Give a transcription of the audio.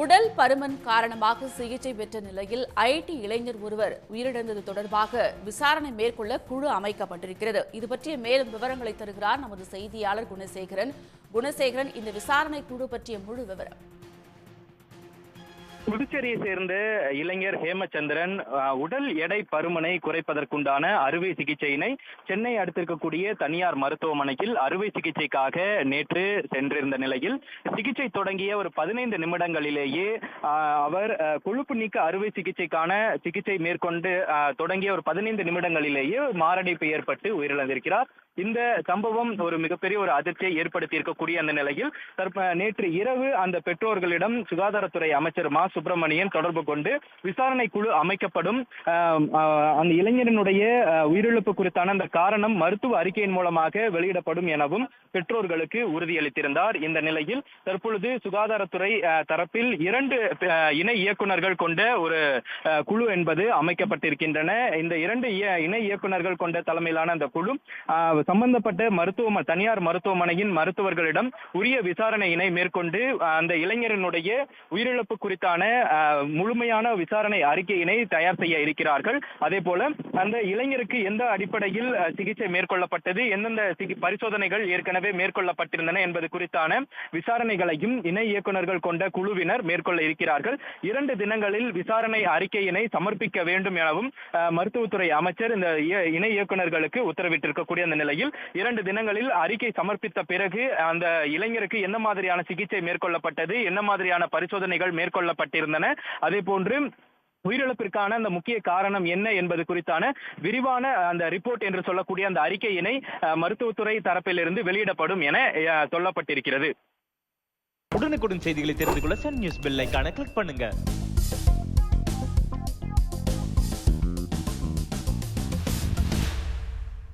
உடல் பருமன் காரணமாக சிகிச்சை பெற்ற நிலையில் ஐடி இளைஞர் ஒருவர் உயிரிழந்தது தொடர்பாக விசாரணை மேற்கொள்ள குழு அமைக்கப்பட்டிருக்கிறது. இது பற்றிய மேலும் விவரங்களை தருகிறார் நமது செய்தியாளர் குணசேகரன். குணசேகரன் இந்த விசாரணை குழு பற்றிய முழு விவரம். புதுச்சேரியை சேர்ந்த இளைஞர் ஹேமச்சந்திரன் உடல் எடை பருமனை குறைப்பதற்குண்டான அறுவை சிகிச்சையினை சென்னை அடுத்திருக்கக்கூடிய தனியார் மருத்துவமனையில் அறுவை சிகிச்சைக்காக நேற்று சென்றிருந்த நிலையில் சிகிச்சை தொடங்கிய ஒரு பதினைந்து நிமிடங்களிலேயே அவர் கொழுப்பு நீக்க அறுவை சிகிச்சைக்கான சிகிச்சை மேற்கொண்டு தொடங்கிய ஒரு பதினைந்து நிமிடங்களிலேயே மாரடைப்பு ஏற்பட்டு உயிரிழந்திருக்கிறார். இந்த சம்பவம் ஒரு மிகப்பெரிய ஒரு அதிர்ச்சியை ஏற்படுத்தி இருக்கக்கூடிய அந்த நிலையில் நேற்று இரவு அந்த பெற்றோர்களிடம் சுகாதாரத்துறை அமைச்சர் மா. சுப்பிரமணியன் தொடர்பு கொண்டு விசாரணை குழு அமைக்கப்படும். அந்த இளைஞரினுடைய உயிரிழப்பு குறித்தான அந்த காரணம் மருத்துவ அறிக்கையின் மூலமாக வெளியிடப்படும் எனவும் பெற்றோர்களுக்கு உறுதியளித்திருந்தார். இந்த நிலையில் தற்பொழுது சுகாதாரத்துறை தரப்பில் இரண்டு இணை இயக்குநர்கள் கொண்ட ஒரு குழு என்பது அமைக்கப்பட்டிருக்கின்றன. இந்த இரண்டு இணை இயக்குநர்கள் கொண்ட தலைமையிலான அந்த குழு சம்பந்தப்பட்ட மருத்துவ தனியார் மருத்துவமனையின் மருத்துவர்களிடம் உரிய விசாரணையினை மேற்கொண்டு அந்த இளைஞரினுடைய உயிரிழப்பு குறித்தான தொடர்பான முழுமையான விசாரணை அறிக்கையினை தயார் செய்ய இருக்கிறார்கள். அதே போல அந்த இளைஞருக்கு எந்த அடிப்படையில் சிகிச்சை மேற்கொள்ளப்பட்டது எந்தெந்த பரிசோதனைகள் ஏற்கனவே மேற்கொள்ளப்பட்டிருந்தன என்பது குறித்தான விசாரணைகளையும் இணை இயக்குனர்கள் கொண்ட குழுவினர் மேற்கொள்ள இருக்கிறார்கள். இரண்டு தினங்களில் விசாரணை அறிக்கையினை சமர்ப்பிக்க வேண்டும் எனவும் மருத்துவத்துறை அமைச்சர் இந்த இய- இணை இயக்குனர்களுக்கு உத்தரவிட்டிருக்கக்கூடிய அந்த நிலையில் இரண்டு தினங்களில் அறிக்கை சமர்ப்பித்த பிறகு அந்த இளைஞருக்கு என்ன மாதிரியான சிகிச்சை மேற்கொள்ளப்பட்டது என்ன மாதிரியான பரிசோதனைகள் மேற்கொள்ளப்பட்டிருந்தன அதே போன்று உயிரிழப்பிற்கான அந்த முக்கிய காரணம் என்ன என்பது குறித்தான விரிவான அந்த ரிப்போர்ட் என்று சொல்லக்கூடிய அந்த அறிக்கையினை மருத்துவத்துறை தரப்பிலிருந்து வெளியிடப்படும் என சொல்லப்பட்டிருக்கிறது. உடனுக்குடன் செய்திகளை தெரிந்து கொள்ள சன் நியூஸ் பெல் கிளிக் பண்ணுங்க.